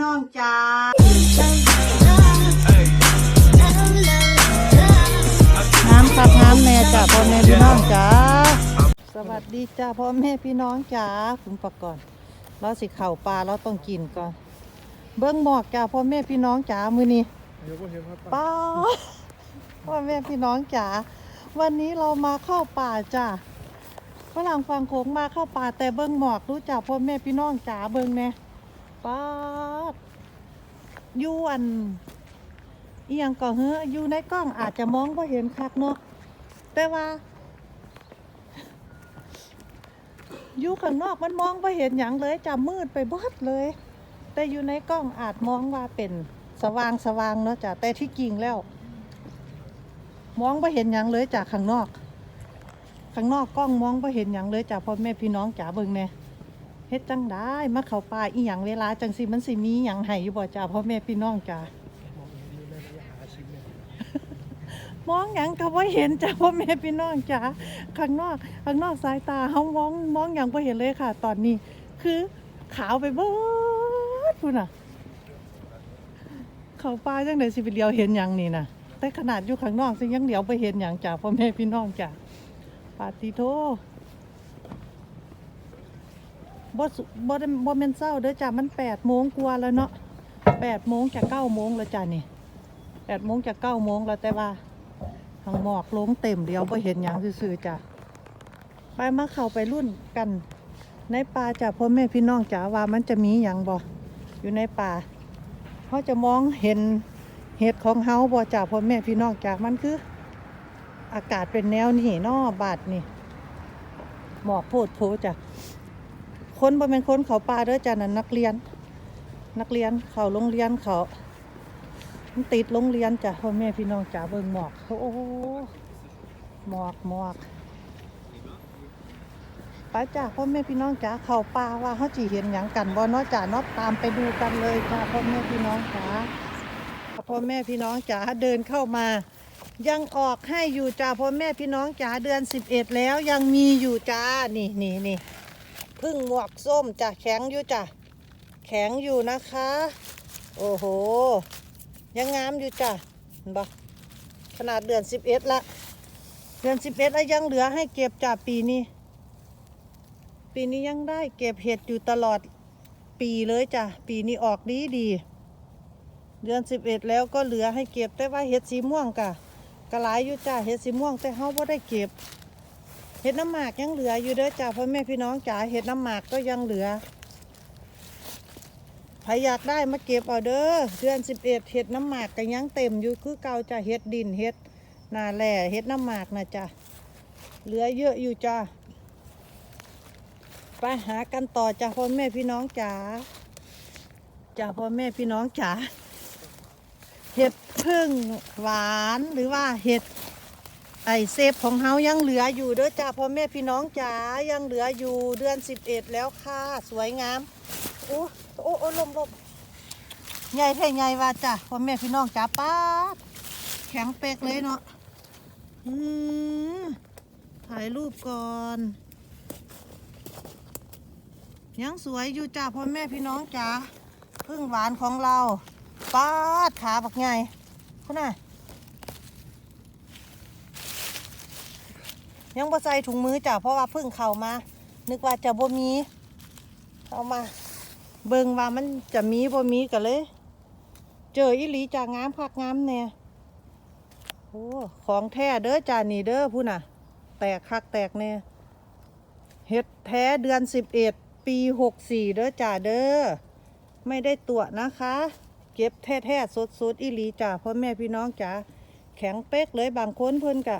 น้องจ้าน้ำครับน้ำแน่จ้าพ่อแม่พี่น้องจ้าสวัสดีจ้าพ่อแม่พี่น้องจ้าคุณประกอบเราสิเข่าปลาเราต้องกินก่อน เบิ้งหมอกจ้าพ่อแม่พี่น้องจ้ามือนี้เดี๋ยวก็เห็นครับป้าพ่อแม่พี่น้องจ๋าวันนี้เรามาเข้าป่าจ้าฝรั่งฟังโขงมาเข้าป่าแต่เบิ้งหมอกรู้จักพ่อแม่พี่น้องจ๋าเบิ้งแน่ ป้าดยูอันเอียงก็เฮ้ออยู่ในกล้องอาจจะมองไ่าเห็นคักเนาะแต่ว่าอยู่ข้างนอกมันมองไ่าเห็นอย่างเลยจะมืดไปเบดเลย แต่อยู่ในกล้องอาจมองว่าเป็นสว่างสว่างเนาะจ้ะแต่ที่จริงแล้ว มองไม่เห็นหยังเลยจากข้างนอก ข้างนอกกล้องมองไม่เห็นหยังเลยจากพ่อแม่พี่น้องจ๋าเบิ่งแน่ เฮ็ดจังได้มาเข้าป่าอีหยังเวลาจังสิมันสิมีหยังให้อยู่บ่จ้าพ่อแม่พี่น้องจ้ามองหยังก็บ่เห็นจ้าพ่อแม่พี่น้องจ๋าข้างนอกข้างนอกสายตาเฮามองมองหยังบ่เห็นเลยค่ะ ตอนนี้ คือขาวไปเบิดพุ่นน่ะ เขาป้าจังไดสิไปเลียวเห็นหยังนี่นะแต่ขนาดอยู่ข้างนอกสิยังเลียวไปเห็นหยังจ้าพ่อแม่พี่น้องจ้าปาติโท บ่สุบ่ได้บ่แม่นเศร้าเด้อจ้ามันแปดโมงกว่าแล้วเนาะแปดโมงจะเก้าโมงแล้วจ้านี่แปดโมงจะเก้าโมงแล้วแต่ว่าทางหมอกลงเต็มเดียวบ่เห็นหยังซื่อๆจ้าไปมาเข้าไปรุ่นกันในป่าจ้าพ่อแม่พี่น้องจ้าว่ามันจะมีหยังบ่อยู่ในป่าเขาจะมองเห็นเห็ดของเฮาบ่จาพ่อแม่พี่น้องจามันคือ อากาศเป็นแนวนี่นอบาดนี่หมอกโพดโพจ้ะ คนบ่เป็นคนเขาป่าเด้อจ้ะนั่นนักเรียน นักเรียนเขาโรงเรียนเขาติดโรงเรียนจ้ะพ่อแม่พี่น้องจ๋าเบิ่งหมอกโอ้หมอกหมอกไปจ้ะพ่อแม่พี่น้องจ๋าเขาป่าว่าเขาจีเห็นหยังกันบ่เนาะจ้ะเนาะตามไปดูกันเลยจ้ะพ่อแม่พี่น้องจ๋าพ่อแม่พี่น้องจ๋าเดินเข้ามายังออกให้อยู่จ้าพ่อแม่พี่น้องจ๋าเดือนสิบเอ็ดแล้วยังมีอยู่จ้านี่นี่นี่ พึ่งหมวกส้มจ้ะแข็งอยู่จ้ะแข็งอยู่นะคะ โอ้โห ยังงามอยู่จ้ะเห็นปะขนาดเดือนสิบเอ็ดละ เดือนสิบเอ็ดแล้วยังเหลือให้เก็บจ้ะปีนี้ ปีนี้ยังได้เก็บเห็ดอยู่ตลอดปีเลยจ้ะ ปีนี้ออกดีดี เดือนสิบเอ็ดแล้วก็เหลือให้เก็บแต่ว่าเห็ดสีม่วงกะกระหลายอยู่จ้ะ เห็ดสีม่วงแต่เฮาบ่ได้เก็บ เห็ดน้ำหมากยังเหลืออยู่เด้อจ้ะพ่อแม่พี่น้องจ๋าเห็ดน้ำหมากก็ยังเหลือใครอยากได้มาเก็บเอาเด้อเดือนสิบเอ็ดเห็ดน้ำหมากก็ยังเต็มอยู่คือเก่าจ้ะเห็ดดินเห็ดนาแหล่เห็ดน้ำหมากนะจ้ะเหลือเยอะอยู่จ้ะไปหากันต่อจ้าพ่อแม่พี่น้องจ๋าจ้าพ่อแม่พี่น้องจ๋าเห็ดพึ่งหวานหรือว่าเห็ด ไอเซฟของเฮายังเหลืออยู่เด้อจ้าพ่อแม่พี่น้องจ๋ายังเหลืออยู่เดือนสิบเอ็ดแล้วค่ะ สวยงามโอ้โอ้โอ้ลมลมใหญ่แท่ใหญ่ว่าจ้าพ่อแม่พี่น้องจ๋าป้าแข็งเป๊กเลยเนาะอืมถ่ายรูปก่อนยังสวยอยู่จ้าพ่อแม่พี่น้องจ๋าพึ่งหวานของเราป้าขาบักใหญ่คุณน่ะ ยังบ่ใส่ถุงมือจ้าเพราะว่าพึ่งเข้ามา นึกว่าจะบ่มีเอามา เบิ่งว่ามันจะมีบ่มีกันเลย เจออีหลีจากงามคักงามแน่โอ้ของแท้เด้อจ้านี่เด้อพูน่ะ แตกคักแตกแน่เฮ็ดแท้เดือนสิบเอ็ดปีหกสี่เด้อจ่าเด้อไม่ได้ตัวนะคะ เก็บแท้แท้สดสดๆอีหลีจ่าพ่อแม่พี่น้องจ๋าแข็งเป๊กเลยบางคนเพิ่นกะ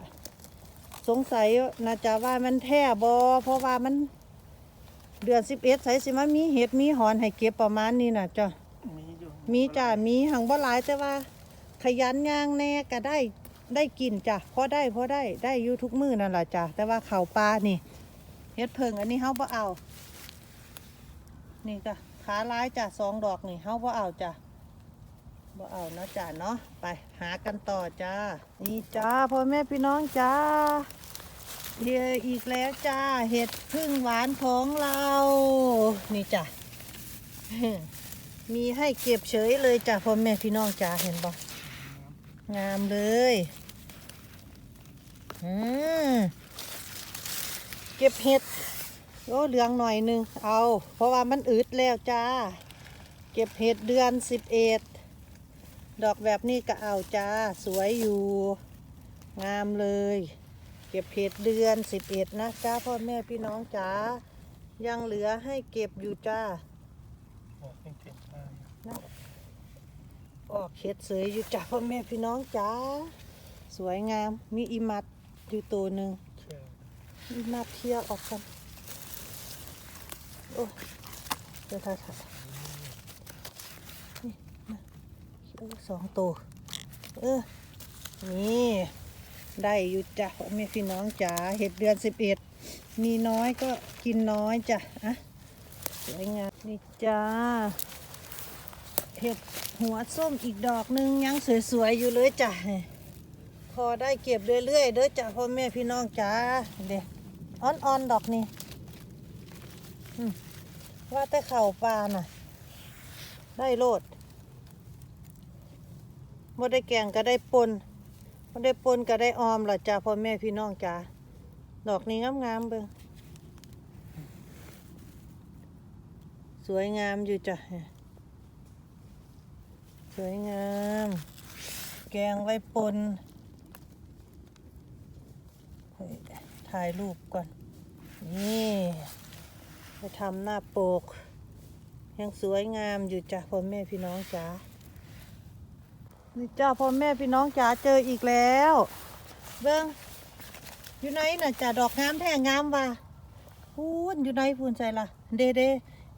สงสัยนะจ๊ะว่ามันแท้บอเพราะว่ามันเดือนสิบเอ็ดใส่สิมามีเห็ดมีหอนให้เก็บประมาณนี้นะจ้ะมีอยู่มีจ้ะมีหังบ่หลายแต่ว่า ขยันย่างแน่ก็ได้ได้กินจ้ะพอได้พอได้ได้อยู่ทุกมื้อนั่นแหละจ้ะแต่ว่าเข่าวปลานี่เฮ็ดเพิงอันนี้เฮาบ่เอา นี่ก็ขาลายจ้ะสองดอกนี่เฮาบ่เอาจ้ะบ่เอาเนาะจ้ะเนาะไปหากันต่อจ้านี่จ้าพ่อแม่พี่น้องจ้า เฮียอีกแล้วจ้า เห็ดพึ่งหวานของเรา นี่จ้ะ มีให้เก็บเฉยเลยจ้ะพ่อแม่พี่น้องจ๋าเห็นบ่งามเลยอืมเก็บเห็ดโอ้เหลืองหน่อยนึง เอา เพราะว่ามันอืดแล้วจ้า เก็บเห็ดเดือนสิบเอ็ดดอกแบบนี้ก็เอาจ้า สวยอยู่ งามเลย เก็บเห็ดเดือนสิบเอ็ดนะจ้าพ่อแม่พี่น้องจ๋ายังเหลือให้เก็บอยู่จ้าออกเป็นเต็มาออกเห็ดเสยอยู่จ้าพ่อแม่พี่น้องจ๋าสวยงามมีอีมัดอยู่ตัวหนึ่งอีมัดเทียออกกันโอ้เดี๋ยวถ่ายถ่ายนี่นะสองตัวเออนี่ ได้อยู่จ้ะพ่อแม่พี่น้องจ๋าเห็ดเดือนสิบเอ็ดมีน้อยก็กินน้อยจ้ะอะสวยงามนี่จ้าเห็ดหัวส้มอีกดอกหนึงยังสวยๆอยู่เลยจ้ะพอได้เก็บเรื่อยๆเด้อจ้ะพ่อแม่พี่น้องจ้าเด็อ่อนๆดอกนี่ว่าแต่เข่าปลาน่ะ ได้โลดบ่ได้แกงก็ได้ปน บ่ได้ปนก็ได้ออมหล่ะจ้ะพ่อแม่พี่น้องจ้าดอกนี้งามๆเบิ่งสวยงามอยู่จ้ะสวยงาม แกงไว้ปนถ่ายรูปก่อน นี่ไปทำหน้าปก ยังสวยงามอยู่จ้ะพ่อแม่พี่น้องจ๋า นี่จ้าพ่อแม่พี่น้องจ๋าเจออีกแล้ว เบิ้งอยู่ไหนน่ะจ้ะดอกงามแท้งามว่ะพูนอยู่ไหนพูนใส่ละเดเด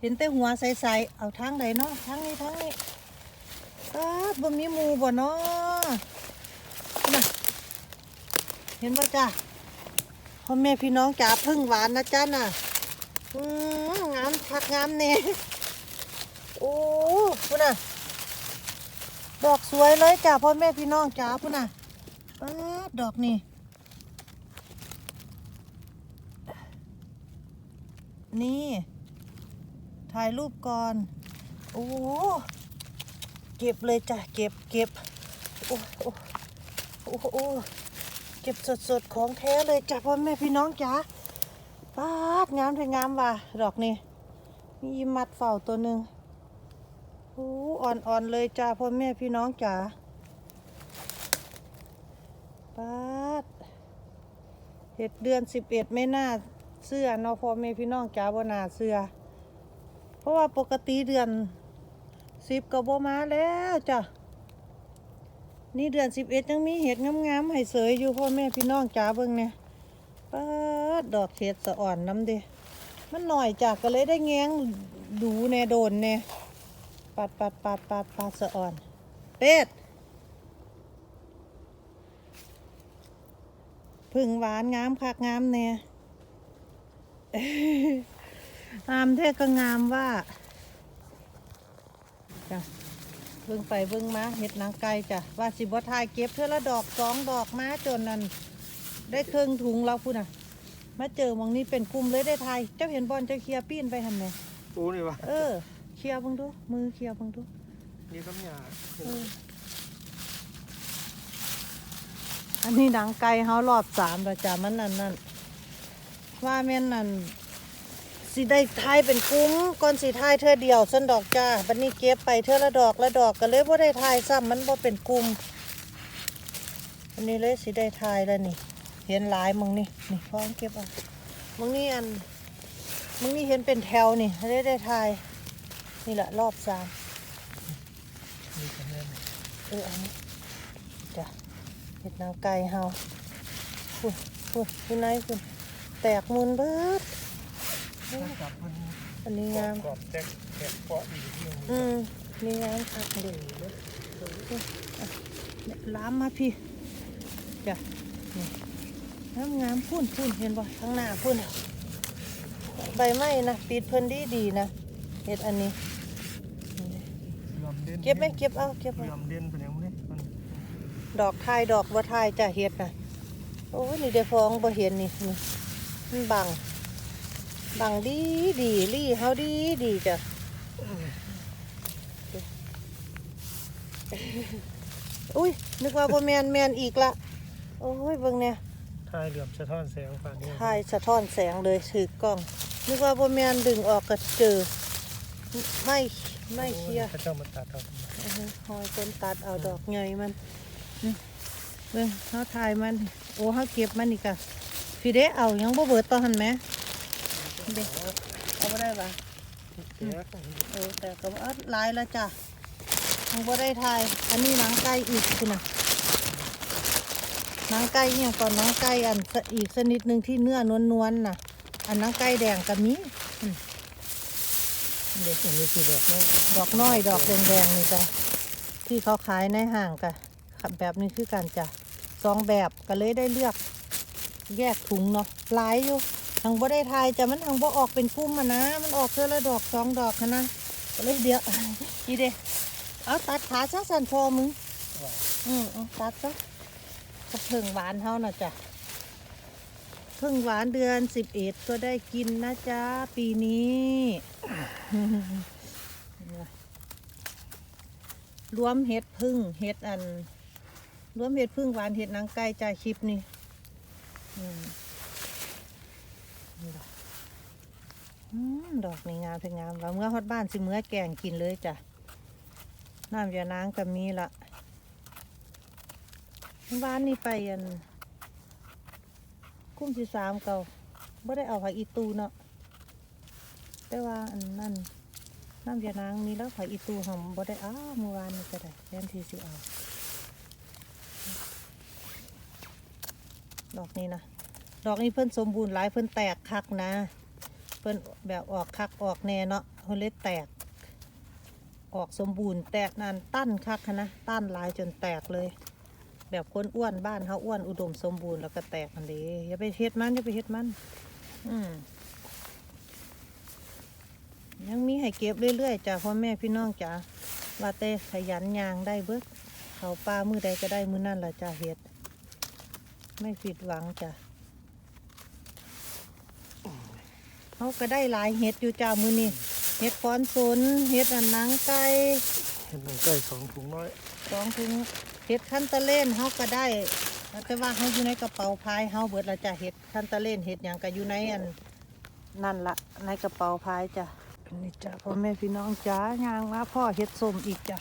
เห็นแต่หัวใสๆเอาทางไหนเนาะทางนี้ทางนี้อาดบ่มีหมูบ่เนาะน่ะเห็นป่ะจ้ะพ่อแม่พี่น้องจ๋าพึ่งหวานนะจ้าน่ะอืมงามคักงามเน่โอ้พุ่นน่ะ ดอกสวยเลยจ้ะพ่อแม่พี่น้องจ๋าพุ่นน่ะอาดอกนี่ นี่ ถ่ายรูปก่อน โอ้เก็บเลยจ้ะ เก็บเก็บโอ้โอ้โอ้โอ้เก็บสดๆของแท้เลยจ้ะพ่อแม่พี่น้องจ๋าป้าดงามแท้งามว่ะดอกนี่มีมัดเฝ้าตัวหนึ่ง อ้อ่อนๆเลยจ้ะพ่อแม่พี่น้องจ๋าป้าดเห็ดเดือนสิบเอ็ดไม่น่าเสื้อเนาะพ่อแม่พี่น้องจ๋าบ่น่าเสื้อเพราะว่าปกติเดือนสิบก็บ่มาแล้วจ้ะนี่เดือนสิบเอ็ดยังมีเห็ดงามๆให้เสยอยู่พ่อแม่พี่น้องจ๋าเบิ่งเนี่ยป้าดดอกเห็ดสะอ่อนน้ำเดมันหน่อยจ้ะก็เลยได้แง้งดูแน่โดนแน่ ปัดปัดปัดปัดปัดสะอ่อน เป็ดพึ่งหวานงามคักงามแน่งามแท้ก็งามว่าจ้ะเบิ่งไปเบิ่งมาเห็ดนางไก่จ้ะว่าสิบ่ทายเก็บเท่าละดอกสองดอกมาจนนั่นได้เครื่องถุงเราพูดน่ะมาเจอหมองนี้เป็นกลุ่มเลยได้ทายเจ้าเห็นบอลเจ้าเคลียร์ปีนไปทำไงปูนี่วะเออ เคลียร์เบังดู มือเคลียร์เบังดู นี่ก็มีอะเอออันนี้นางไก่เฮารอบสามแล้วจ้ะมันนั่นนั่นว่าแม่นนั่นสิได้ทายเป็นกลุ่มก่อนสิทายเธอเดียวสันดอกจ้าบัดนี้เก็บไปเธอละดอกละดอกก็เลยบ่ได้ทายซ้ำมันบ่เป็นกลุ่มอันนี้เลยสิได้ทายแล้วนี่ เห็นหลายมึงนี่นี่พร้อมเก็บเอามึงนี่อันมึงนี่เห็นเป็นแถวนี่ได้ได้ทาย นี่แหละรอบสามนี่ก็แม่นเอออันนี้จ้ะเห็ดนางไก่เฮาคุณคุณคุณนายคุณแตกมุนเบิดถ้าจับมันอันนี้งามกรอบแตกแตกเปาะอยู่ที่ตรงนี้อืมนี่งามคักเลยเนี่ยล้ามมาพี่จ้ะนี่งามงามพุ่นพุ่นเห็นบ่ข้างหน้าพุ่นน่ะใบไม้นะปิดเพิ่นดีดีๆนะ เห็ดอันนี้ลำเด่นเก็บไหมเก็บเอาเก็บเอาลำเด่นเป็นยังไงมันดอกทายดอกบัทายจะเฮ็ดน่ะโอ้ยนี่ได้ฟองบ่เห็นนี่นี่มันบังบังดีดีลี่เฮาดีดีจ้ะอุ้ยนึกว่าบ่แมนแมนอีกละโอ้ยเบิ่งเนี่ยทายเหลื่อมสะท้อนแสงฝั่งนี้ถ่ายสะท้อนแสงเลยถือกล้อง นึกว่าบ่แมนดึงออกก็เจอ ไม่ไม่เคลียร์พระเจ้ามาตัดเอาอือฮึหอยคนตัดเอาดอกใหญ่มันนี่เบิ่งเฮาถ่ายมัน โอ้เฮาเก็บมันอีกอะพี่เด้เอายังบ่เบิดตอนหันแหมเด้เอาบ่ได้ปะแก่เออแต่ก็ว่าหลายแล้วจ้ะยังบ่ได้ถ่าย อันนี้หนังไก่อีกคุณน่ะหนังไก่เนี่ยก่อนหนังไก่อันสะอีกชนิดหนึ่งที่เนื้อนวลๆน่ะ อันหนังไก่แดงก็มีอืม เด็กอันนี้คือดอกไม้ดอกน้อยดอกแดงๆนี่จ้ะที่เขาขายในห้างกะแบบนี้คือกันจ้ะสองแบบก็เลยได้เลือกแยกถุงเนาะหลายอยู่ทางบ่ได้ทายจ้ะมันทางบ่ออกเป็นกุ้มอะนะ มันออกเท่าละดอกสองดอกหั้นนะก็เลยเดียวอีเด้เอาตัดขาซะสันพอมึงอืมเอาตัดซะก็เพิ่งหวานเท่าน่ะจ้ะ เพิ่งหวานเดือนสิบเอ็ดก็ได้กินนะจ๊ะ ปีนี้รวมเห็ดพึ่งเห็ดอันรวมเห็ดพึ่งหวานเห็ดนางไก่จ่าคลิปนี่อดอกอืมดอกนี่งามถึงงามแล้วเมื่อฮอดบ้านสิเมื่อแกงกินเลยจ้ะน้ำยานางก็มีละบ้านนี่ไปอัน กุ้มสิสามเก่าบ่ได้เอาผักอีตูเนาะแต่ว่าอันนั่นน้ำยานางมีแล้วผักอีตูหอมบ่ได้อ้าเมื่อวานนี่ก็ได้แทนที่สิเอาดอกนี้นะดอกนี้เพิ่นสมบูรณ์หลายเพิ่นแตกคักนะ เพิ่นแบบออกคักออกแน่เนาะเพิ่นเลยแตก ออกสมบูรณ์แตกนานตั้นคักนนะตั้นหลายจนแตกเลย แบบคนอ้วนบ้านเขาอ้วนอุดมสมบูรณ์แล้วก็แตกอันเดีอย่าไปเฮ็ดมันอย่าไปเฮ็ดมัน อืมยังมีให้เก็บเรื่อยๆจ้ะพ่อแม่พี่น้องจ้ะว่าแต่ขยันยางได้เบิดเขาปลามือใดก็ได้มือนั่นละจ้ะเฮ็ด ไม่ผิดหวังจ้ะเขาก็ได้หลายเห็ดอยู่จ้ามือนี่เห็ดฟอนสนเห็ดอันหนังไก่เห็นหนังไก่สองถุงน้อยสองถุง เห็ดคันตะเล่นเฮาก็ได้แต่ว่าเฮาอยู่ในกระเป๋าพายเฮาเบิดและจ้ะเห็ดคันตะเล่นเห็ดหยังก็อยู่ในอันนั่นละในกระเป๋าพายจ้ะอันนี้จ้ะพ่อแม่พี่น้องจ้ายางมาพ่อเห็ดส้มอีกจ้ะ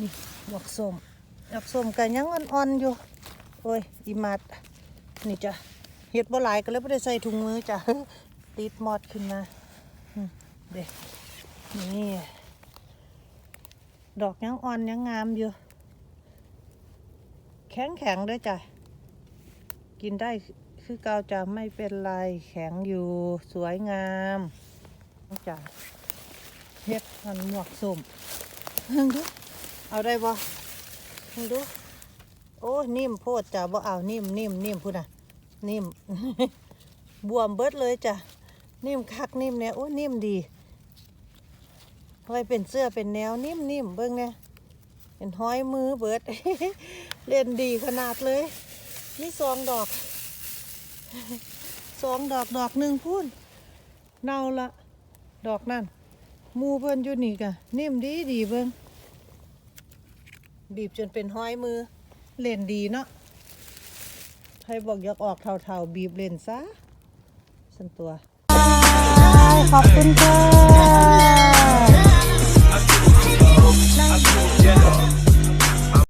นี่ดอกส้มดอกส้มก็ยังอ่อนๆอยู่โอ้ยอีมัดนี่จ้ะเห็ดบ่หลายก็เลยบ่ได้ใส่ถุงมือจ้ะติดมอดขึ้นมาอืมเด็นี่ดอกยังอ่อนยังงามอยู่ แข็งแข็งด้วยจ้ะ กินได้คือเกาจะไม่เป็นไรแข็งอยู่สวยงามจ้ะเฮ็ดมันหมวกสุ่มเพิ่งดูเอาได้บ่เพิ่งดูโอ้นิ่มโพดจ้ะบ่เอานิ่มนิ่มนิ่มพูดนะนิ่มบวมเบิดเลยจ้ะนิ่มคักนิ่มเนี่ยโอ้นิ่มดีไว้เป็นเสื้อเป็นแนวนิ่มๆเบิ่งเนี่ย เป็นห้อยมือเบิด เล่นดีขนาดเลยนี่สองดอกสองดอกดอกหนึ่งพูนเน่าละ ดอกนั่นมูเพิ่นอยู่นี่กะนิ่มดีดีเบิ่งบีบจนเป็นห้อยมือ เล่นดีเนาะใครบอกอยากออกเท่าๆ บีบเล่นซะสันตัว ขอบคุณค่ะ